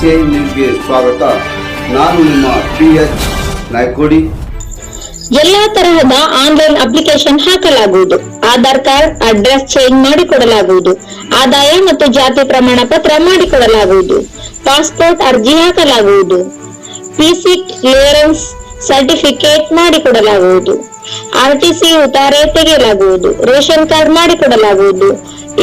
ಸ್ವಾಗತ. ನಾನು ನಿಮ್ಮ ಪಿ ಎಚ್ ನಾಯ್ಕೋಡಿ. ಎಲ್ಲಾ ತರಹದ ಆನ್ಲೈನ್ ಅಪ್ಲಿಕೇಶನ್ ಹಾಕಲಾಗುವುದು. ಆಧಾರ್ ಕಾರ್ಡ್, ಅಡ್ರೆಸ್ ಚೇಂಜ್ ಮಾಡಿಕೊಡಲಾಗುವುದು. ಆದಾಯ ಮತ್ತು ಜಾತಿ ಪ್ರಮಾಣ ಪತ್ರ ಮಾಡಿಕೊಡಲಾಗುವುದು. ಪಾಸ್ಪೋರ್ಟ್ ಅರ್ಜಿ ಹಾಕಲಾಗುವುದು. ಪಿಸಿ ಕ್ಲಿಯರೆನ್ಸ್ ಸರ್ಟಿಫಿಕೇಟ್ ಮಾಡಿಕೊಡಲಾಗುವುದು. ಆರ್ಟಿಸಿ ಉತಾರೆ ತೆಗೆಯಲಾಗುವುದು. ರೇಷನ್ ಕಾರ್ಡ್ ಮಾಡಿಕೊಡಲಾಗುವುದು.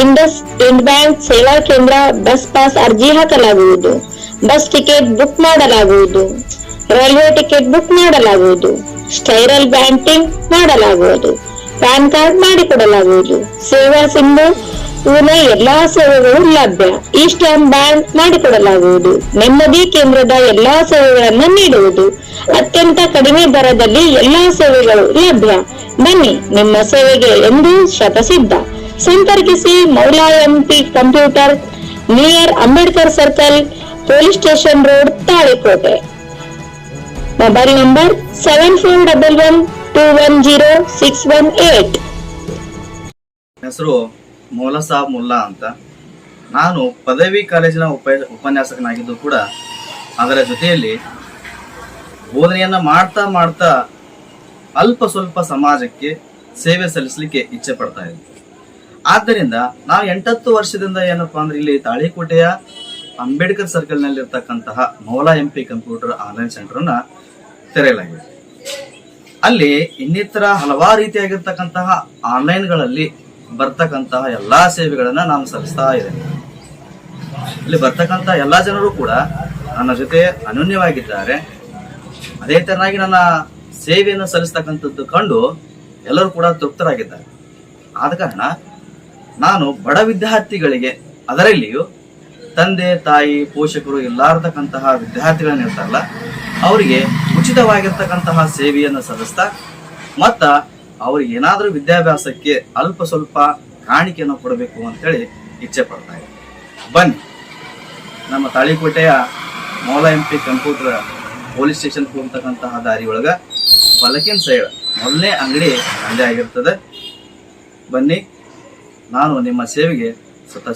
ಇಂಡಸ್ ಇಂಡ್ ಬ್ಯಾಂಕ್ ಸೇವಾ ಕೇಂದ್ರ, ಬಸ್ ಪಾಸ್ ಅರ್ಜಿ ಹಾಕಲಾಗುವುದು. ಬಸ್ ಟಿಕೆಟ್ ಬುಕ್ ಮಾಡಲಾಗುವುದು. ರೈಲ್ವೆ ಟಿಕೆಟ್ ಬುಕ್ ಮಾಡಲಾಗುವುದು. ಸ್ಟೈರಲ್ ಬ್ಯಾಂಕಿಂಗ್ ಮಾಡಲಾಗುವುದು. ಪ್ಯಾನ್ ಕಾರ್ಡ್ ಮಾಡಿಕೊಡಲಾಗುವುದು. ಸೇವಾ ಸಿಂಧು, ಇವನ ಎಲ್ಲಾ ಸೇವೆಗಳು ಲಭ್ಯ. ಈಸ್ಟರ್ನ್ ಬ್ಯಾಂಕ್ ಮಾಡಿಕೊಡಲಾಗುವುದು. ನೆಮ್ಮದಿ ಕೇಂದ್ರದ ಎಲ್ಲಾ ಸೇವೆಗಳನ್ನು ನೀಡುವುದು. ಅತ್ಯಂತ ಕಡಿಮೆ ದರದಲ್ಲಿ ಎಲ್ಲಾ ಸೇವೆಗಳು ಲಭ್ಯ. ಬನ್ನಿ, ನಿಮ್ಮ ಸೇವೆಗೆ ಎಂದು ಶತಸಿದ್ಧ. ಸಂಪರ್ಕಿಸಿ Moula MP computer near Ambedkar circle police station road Talikote. Mobile number seven four double one two one zero six one eight. ಹೆಸರು ಮೌಲಸಾಬ್ ಮುಲ್ಲಾ ಅಂತ. ನಾನು ಪದವಿ ಕಾಲೇಜಿನ ಉಪ, ಉಪನ್ಯಾಸಕನಾಗಿದ್ದು ಕೂಡ ಅದರ ಜೊತೆಯಲ್ಲಿ ಬೋಧನೆಯನ್ನು ಮಾಡ್ತಾ ಮಾಡ್ತಾ ಅಲ್ಪ ಸ್ವಲ್ಪ ಸಮಾಜಕ್ಕೆ ಸೇವೆ ಸಲ್ಲಿಸಲಿಕ್ಕೆ ಇಚ್ಛೆ ಪಡ್ತಾ ಇದ್ದೆ. ಆದ್ದರಿಂದ ನಾವು ಎಂಟತ್ತು ವರ್ಷದಿಂದ ಏನಪ್ಪಾ ಅಂದ್ರೆ ಇಲ್ಲಿ ತಾಳಿಕೋಟೆಯ ಅಂಬೇಡ್ಕರ್ ಸರ್ಕಲ್ನಲ್ಲಿ ಇರ್ತಕ್ಕಂತಹ Moula M P computer online centre ಅನ್ನ ತೆರೆಯಲಾಗಿದೆ. ಅಲ್ಲಿ ಇನ್ನಿತರ ಹಲವಾರು ರೀತಿಯಾಗಿರ್ತಕ್ಕಂತಹ ಆನ್ಲೈನ್ಗಳಲ್ಲಿ ಬರ್ತಕ್ಕಂತಹ ಎಲ್ಲಾ ಸೇವೆಗಳನ್ನ ನಾನು ಸಲ್ಲಿಸ್ತಾ ಇದ್ದೇನೆ. ಇಲ್ಲಿ ಬರ್ತಕ್ಕಂತಹ ಎಲ್ಲಾ ಜನರು ಕೂಡ ನನ್ನ ಜೊತೆ ಅನನ್ಯವಾಗಿದ್ದಾರೆ. ಅದೇ ತರನಾಗಿ ನನ್ನ ಸೇವೆಯನ್ನು ಸಲ್ಲಿಸ್ತಕ್ಕಂಥದ್ದು ಕಂಡು ಎಲ್ಲರೂ ಕೂಡ ತೃಪ್ತರಾಗಿದ್ದಾರೆ. ಆದ ಕಾರಣ ನಾನು ಬಡ ವಿದ್ಯಾರ್ಥಿಗಳಿಗೆ ಅದರಲ್ಲಿಯೂ ತಂದೆ, ತಾಯಿ, ಪೋಷಕರು ಇಲ್ಲಾರತಕ್ಕಂತಹ ವಿದ್ಯಾರ್ಥಿಗಳನ್ನ ಇರ್ತಾರಲ್ಲ, ಅವರಿಗೆ ಉಚಿತವಾಗಿರ್ತಕ್ಕಂತಹ ಸೇವೆಯನ್ನು ಸಲ್ಲಿಸ್ತಾ, ಮತ್ತ ಅವ್ರಿಗೆ ಏನಾದರೂ ವಿದ್ಯಾಭ್ಯಾಸಕ್ಕೆ ಅಲ್ಪ ಸ್ವಲ್ಪ ಕಾಣಿಕೆಯನ್ನು ಕೊಡಬೇಕು ಅಂತೇಳಿ ಇಚ್ಛೆ ಪಡ್ತಾ ಇದೆ ಬನ್ನಿ, ನಮ್ಮ ತಾಳಿಕೋಟೆಯ Moula M P computer police station ಹೋಗ್ತಕ್ಕಂತಹ ದಾರಿ ಬಲಕಿನ ಸೈಡ್ ಮೊದಲನೇ ಅಂಗಡಿ ಅಂದೇ ಆಗಿರ್ತದೆ. ಬನ್ನಿ, ನಾನು ನಿಮ್ಮ ಸೇವೆಗೆ ಸ್ವತಃ